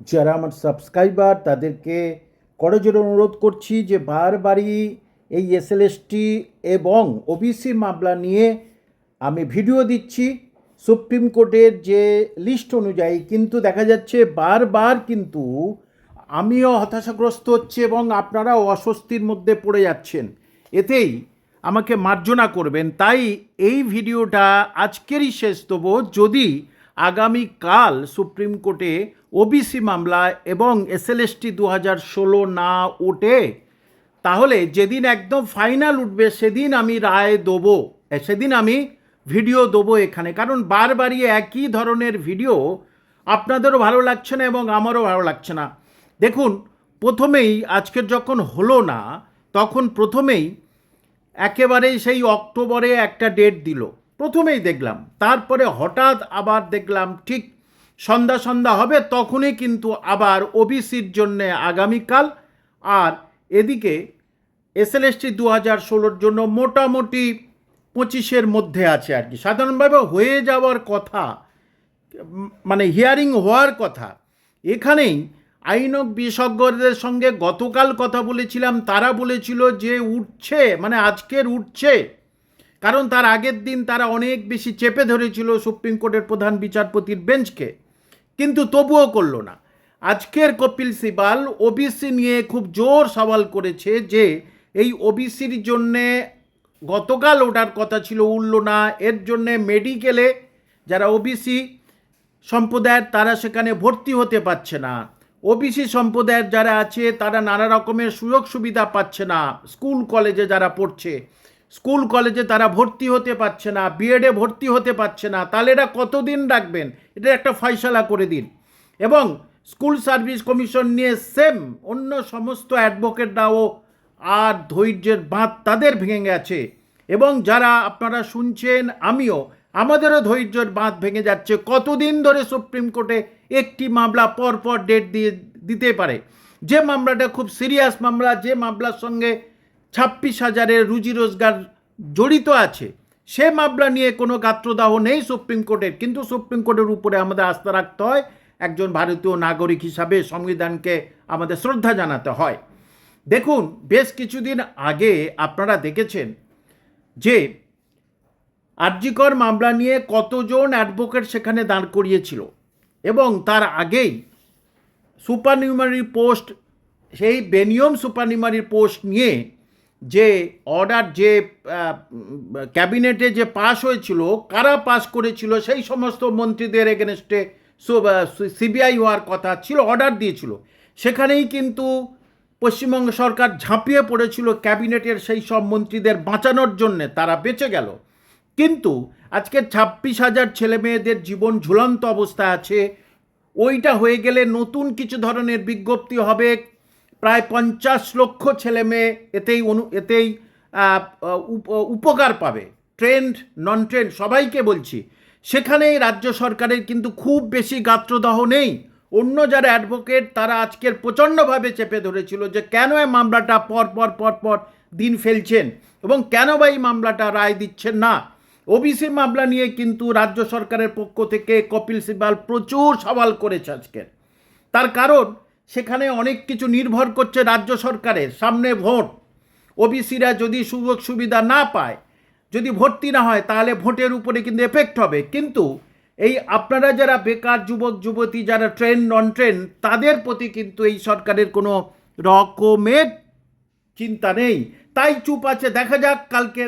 যারা আমার সাবস্ক্রাইবার তাদেরকে করজোরে অনুরোধ করছি যে বারবারই এই এসএলএসটি এবং ওবিসি মামলা নিয়ে আমি ভিডিও দিচ্ছি। সুপ্রিম কোর্টের যে লিস্ট অনুযায়ী কিন্তু দেখা যাচ্ছে বারবার কিন্তু আমিও হতাশাগ্রস্ত হচ্ছে এবং আপনারাও অস্বস্তির মধ্যে পড়ে যাচ্ছেন। এতেই আমাকে মার্জনা করবেন। তাই এই ভিডিওটা আজকেরই শেষ দেবো। যদি আগামীকাল সুপ্রিম কোর্টে ওবিসি মামলা এবং এসএলএসটি দু হাজার ষোলো না ওঠে তাহলে যেদিন একদম ফাইনাল উঠবে সেদিন আমি রায় দেবো সেদিন আমি ভিডিও দেবো এখানে। কারণ বারবারই একই ধরনের ভিডিও আপনাদেরও ভালো লাগছে না এবং আমারও ভালো লাগছে না। দেখুন, প্রথমেই আজকের যখন হলো না, তখন প্রথমেই একেবারেই সেই অক্টোবরে একটা ডেট দিল। প্রথমেই দেখলাম, তারপরে হঠাৎ আবার দেখলাম, ঠিক সন্ধ্যা সন্ধ্যা হবে, তখনই কিন্তু আবার ওবিসির জন্যে আগামীকাল। আর এদিকে এসএলএসটি দু হাজার ষোলোর জন্য মোটামুটি পঁচিশের মধ্যে আছে আর কি। সাধারণভাবে হয়ে যাওয়ার কথা মানে হিয়ারিং হওয়ার কথা, এখানেই আইনক বিশেষজ্ঞদের সঙ্গে গতকাল কথা বলেছিলাম, তারা বলেছিল যে উঠছে মানে আজকের উঠছে। কারণ তার আগের দিন তারা অনেক বেশি চেপে ধরেছিল সুপ্রিম কোর্টের প্রধান বিচারপতির বেঞ্চকে। কিন্তু তবুও করল না। আজকের কপিল সিবাল ওবিসি নিয়ে খুব জোর সওয়াল করেছে যে, এই ওবিসির জন্যে গতকাল ওঠার কথা ছিল উঠল না। এর জন্যে মেডিকেলে যারা ওবিসি সম্প্রদায়ের তারা সেখানে ভর্তি হতে পারছে না। ওবিসি সম্প্রদায়ের যারা আছে, তারা নানা রকমের সুযোগ সুবিধা পাচ্ছে না। স্কুল, কলেজে যারা পড়ছে স্কুল কলেজে তারা ভর্তি হতে পারছে না বিএডে ভর্তি হতে পারছে না। তাহলে এটা কতদিন রাখবেন? এটা একটা ফয়সালা করে দিন। এবং স্কুল সার্ভিস কমিশন নিয়ে সেম অন্য সমস্ত অ্যাডভোকেটরাও আর ধৈর্যের বাঁধ তাদের ভেঙে গেছে। এবং যারা আপনারা শুনছেন, আমিও, আমাদেরও ধৈর্যের বাঁধ ভেঙে যাচ্ছে। কতদিন ধরে সুপ্রিম কোর্টে একটি মামলা পর পর ডেট দিয়ে দিতে পারে? যে মামলাটা খুব সিরিয়াস মামলা, যে মামলার সঙ্গে ছাব্বিশ হাজারের রুজি রোজগার জড়িত আছে। সে মামলা নিয়ে কোনো গাত্রদাহ নেই সুপ্রিম কোর্টের, কিন্তু সুপ্রিম কোর্টের উপরে আমাদের আস্থা রাখতে হয়, একজন ভারতীয় নাগরিক হিসাবে সংবিধানকে আমাদের শ্রদ্ধা জানাতে হয়। দেখুন, বেশ কিছুদিন আগে আপনারা দেখেছেন যে আরজিকর মামলা নিয়ে কতজন অ্যাডভোকেট সেখানে দাঁড় করিয়েছিল এবং তার আগেই সুপারনিউমারি পোস্ট, সেই বেনিয়ম সুপারনিউমারি পোস্ট নিয়ে যে অর্ডার যে ক্যাবিনেটে যে পাশ হয়েছিল, কারা পাস করেছিল, সেই সমস্ত মন্ত্রীদের এগেনস্টে সিবিআই হওয়ার কথা ছিল, অর্ডার দিয়েছিল। সেখানেই কিন্তু পশ্চিমবঙ্গ সরকার ঝাঁপিয়ে পড়েছিল ক্যাবিনেটের সেই সব মন্ত্রীদের বাঁচানোর জন্যে, তারা বেঁচে গেল। কিন্তু আজকে ছাব্বিশ হাজার ছেলে মেয়েদের জীবন ঝুলন্ত অবস্থা আছে। ওইটা হয়ে গেলে নতুন কিছু ধরনের বিজ্ঞপ্তি হবে। প্রায় পঞ্চাশ লক্ষ ছেলে মেয়ে এতেই অনু, এতেই উপ- উপকার পাবে। ট্রেন্ড নন ট্রেন্ড সবাইকে বলছি। সেখানেই রাজ্য সরকারের কিন্তু খুব বেশি গাত্রদাহ নেই। অন্য যারা অ্যাডভোকেট তারা আজকের প্রচণ্ডভাবে চেপে ধরেছিল যে কেন এই মামলাটা পর পর পর পর দিন ফেলছেন এবং কেন বা এই মামলাটা রায় দিচ্ছেন না। ওবিসি মামলা নিয়ে কিন্তু রাজ্য সরকারের পক্ষ থেকে কপিল সিবাল প্রচুর সওয়াল করেছে আজকের। তার কারণ সেখানে অনেক কিছু নির্ভর করছে রাজ্য সরকারের। সামনে ভোট। ওবিসিরা যদি সুযোগ সুবিধা না পায়, যদি ভর্তি না হয়, তাহলে ভোটের উপরে কিন্তু এফেক্ট হবে। কিন্তু এই আপনারা যারা বেকার যুবক, যুবতী, যারা ট্রেন নন ট্রেন তাদের প্রতি কিন্তু এই সরকারের কোনো রকমের চিন্তা নেই। তাই চুপ আছে। দেখা যাক কালকে